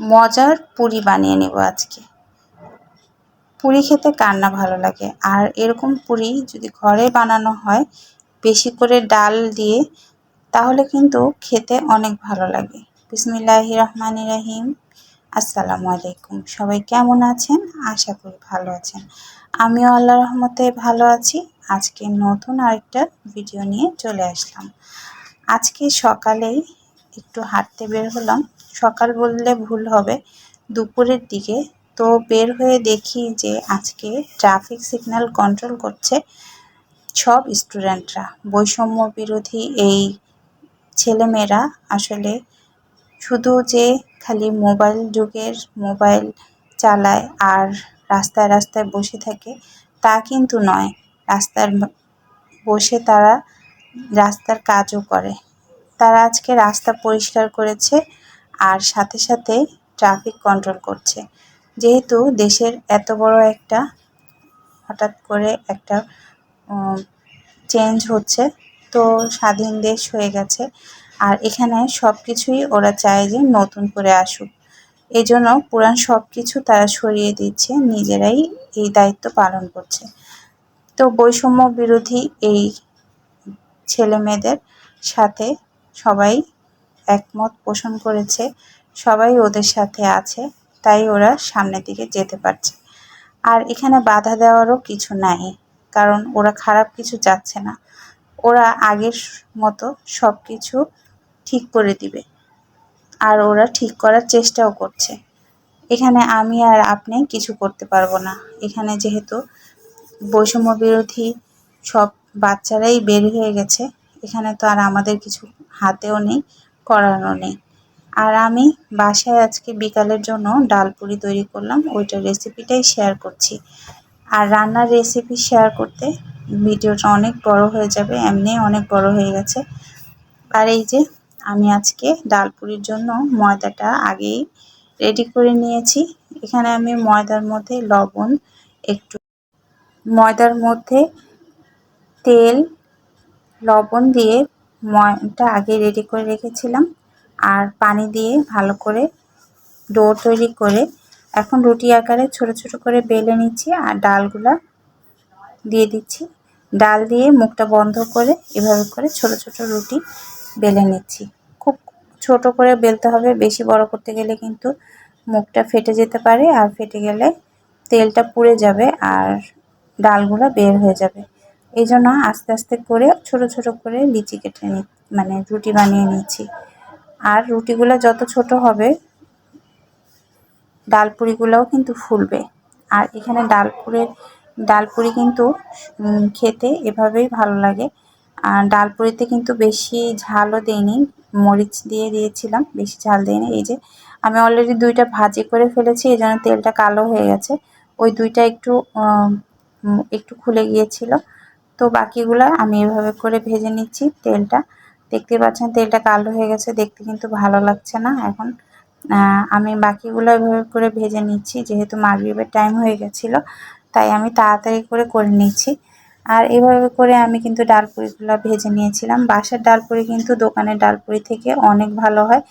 মজার পুরি বানিয়ে নেব আজকে। পুরি খেতে কার না ভালো লাগে? আর এরকম পুরি যদি ঘরে বানানো হয়, বেশি করে ডাল দিয়ে, তাহলে কিন্তু খেতে অনেক ভালো লাগে। বিসমিল্লাহ রহমান রাহিম। আসসালামু আলাইকুম। সবাই কেমন আছেন? আশা করি ভালো আছেন। আমিও আল্লাহ রহমতে ভালো আছি। আজকে নতুন আরেকটা ভিডিও নিয়ে চলে আসলাম। আজকে সকালেই একটু হাঁটতে বের হলাম। সকাল বললে ভুল হবে। দুপুরের দিকে তো বের হয়ে দেখি যে আজকে ট্রাফিক সিগন্যাল কন্ট্রোল করছে সব স্টুডেন্টরা বৈষম্য বিরোধী এই ছেলেমেয়েরা আসলে শুধু যে খালি মোবাইল যুগের মোবাইল চালায় আর রাস্তায় রাস্তায় বসে থাকে তা কিন্তু নয়। রাস্তার বসে তারা রাস্তার কাজও করে। তারা আজকে রাস্তা পরিষ্কার করেছে। আর সাথে সাথে ট্রাফিক কন্ট্রোল করছে। যেহেতু দেশের এত বড় একটা হঠাৎ করে একটা চেঞ্জ হচ্ছে, তো স্বাধীন দেশ হয়ে গেছে। আর এখানে সব কিছুই ওরা চায় যে নতুন করে আসুক। এই জন্য পুরান সব কিছু তারা সরিয়ে দিচ্ছে, নিজেরাই এই দায়িত্ব পালন করছে। তো বৈষম্য বিরোধী এই ছেলে মেয়েদের সাথে সবাই একমত পোষণ করেছে, সবাই ওদের সাথে আছে, তাই ওরা সামনের দিকে যেতে পারছে। আর এখানে বাধা দেওয়ারও কিছু নাই, কারণ ওরা খারাপ কিছু যাচ্ছে না। ওরা আগের মতো সব কিছু ঠিক করে দিবে, আর ওরা ঠিক করার চেষ্টাও করছে। এখানে আমি আর আপনি কিছু করতে পারব না। এখানে যেহেতু বৈষম্য বিরোধী সব বাচ্চারাই বের হয়ে গেছে, এখানে তো আর আমাদের কিছু হাতেও নেই। করানো নেই। আর আমি বাসায় আজকে বিকালের জন্য ডাল পুরি তৈরি করলাম, ওইটার রেসিপিটাই শেয়ার করছি। আর রান্নার রেসিপি শেয়ার করতে ভিডিওটা অনেক বড় হয়ে যাবে, এমনি অনেক বড় হয়ে গেছে। আর এই যে, আমি আজকে ডাল পুরির জন্য ময়দাটা আগেই রেডি করে নিয়েছি। এখানে আমি ময়দার মধ্যে লবণ, একটু ময়দার মধ্যে তেল, লবণ দিয়ে ময়টা আগে রেডি করে রেখেছিলাম আর পানি দিয়ে ভালো করে ডো তৈরি করে এখন রুটি আকারে ছোট ছোট করে বেলে নিচ্ছি আর ডালগুলা দিয়ে দিচ্ছি। ডাল দিয়ে মুখটা বন্ধ করে এভাবে করে ছোট ছোট রুটি বেলে নিচ্ছি। খুব ছোট করে বেলতে হবে, বেশি বড় করতে গেলে কিন্তু মুখটা ফেটে যেতে পারে আর ফেটে গেলে তেলটা পুড়ে যাবে আর ডালগুলো বের হয়ে যাবে। এই জন্য আস্তে আস্তে করে ছোট ছোট করে লিচি কেটে নি মানে রুটি বানিয়ে নিচ্ছি আর রুটিগুলো যত ছোট হবে, ডালপুরিগুলোও কিন্তু ফুলবে। আর এখানে ডালপুরের, ডালপুরি কিন্তু খেতে এভাবেই ভালো লাগে। আর ডালপুরিতে কিন্তু বেশি ঝালও দেয়নি মরিচ দিয়ে দিয়েছিলাম, বেশি ঝাল দিইনি। এই যে আমি অলরেডি দুইটা ভাজি করে ফেলেছি এই জন্য তেলটা কালো হয়ে গেছে। ওই দুইটা একটু একটু খুলে গিয়েছিল। তো বাকিগুলা আমি এভাবে করে ভেজে নিচ্ছি তেলটা। দেখতে পাচ্ছেন তেলটা কালো হয়ে গেছে, দেখতে কিন্তু ভালো লাগছে না এখন। আমি বাকিগুলো এভাবে করে ভেজে নিচ্ছি, যেহেতু মাগরীবের টাইম হয়ে গেছিল, তাই আমি তাড়াতাড়ি করে করে নিচ্ছি। আর এভাবে করে আমি কিন্তু ডালপুরিগুলো ভেজে নিয়েছিলাম। বাসার ডালপুরি কিন্তু দোকানের ডালপুরি থেকে অনেক ভালো হয়।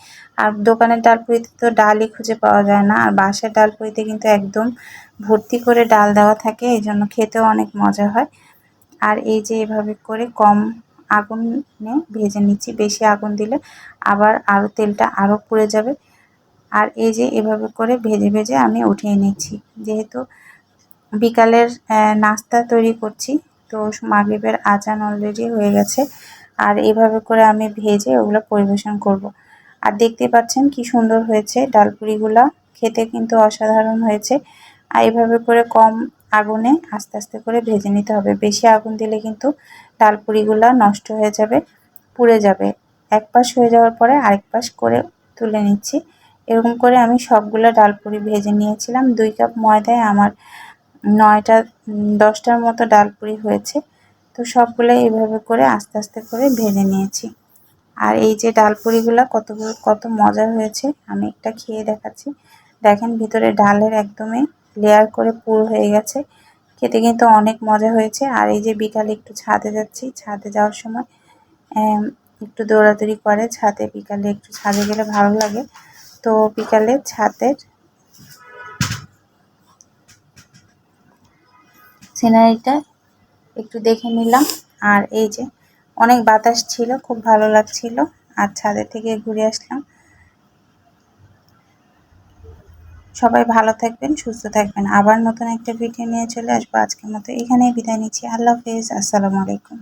আর দোকানের ডালপুরিতে তো ডালই খুঁজে পাওয়া যায় না, আর বাসার ডালপুরিতে কিন্তু একদম ভর্তি করে ডাল দেওয়া থাকে এই জন্য খেতেও অনেক মজা হয়। আর এই যে এভাবে করে কম আগুনে ভেজে নিচ্ছি, বেশি আগুন দিলে আবার আরও তেলটা আরও পুড়ে যাবে। আর এই যে এভাবে করে ভেজে ভেজে আমি উঠিয়ে নিচ্ছি। যেহেতু বিকালের নাস্তা তৈরি করছি, তো মাগরীবের আজান অলরেডি হয়ে গেছে। আর এভাবে করে আমি ভেজে ওগুলো পরিবেশন করব। আর দেখতে পাচ্ছেন কি সুন্দর হয়েছে, ডালপুরিগুলা খেতে কিন্তু অসাধারণ হয়েছে। আর এভাবে করে কম আগুনে আস্তে আস্তে করে ভেজে নিতে হবে। বেশি আগুন দিলে কিন্তু ডালপুরিগুলা নষ্ট হয়ে যাবে, পুড়ে যাবে। এক পাশ হয়ে যাওয়ার পরে আরেক পাশ করে তুলে নিচ্ছি। এরকম করে আমি সবগুলো ডালপুরি ভেজে নিয়েছিলাম। দুই কাপ ময়দায় আমার নয়টা, দশটার মতো ডালপুরি হয়েছে। তো সবগুলো এইভাবে করে আস্তে আস্তে করে ভেজে নিয়েছি। আর এই যে ডালপুরিগুলো কত কত মজা হয়েছে, আমি একটা খেয়ে দেখাচ্ছি। দেখেন ভিতরে ডালের একদমই লেয়ার করে পুর হয়ে গেছে। খেতে কিন্তু অনেক মজা হয়েছে। আর এই যে বিকালে একটু ছাদে যাচ্ছি, ছাদে যাওয়ার সময় একটু দৌড়াদৌড়ি করে। ছাদে বিকালে একটু ছাদে গেলে ভালো লাগে। তো বিকালে ছাদের সিনারিটা একটু দেখে নিলাম। আর এই যে অনেক বাতাস ছিল, খুব ভালো লাগছিল। আর ছাদের থেকে ঘুরে আসলাম। সবাই ভালো থাকবেন, সুস্থ থাকবেন। আবার নতুন একটা ভিডিও নিয়ে চলে আসব। আজকের মতো এখানেই বিদায় নিচ্ছি। আল্লাহ হাফেজ। আসসালামু আলাইকুম।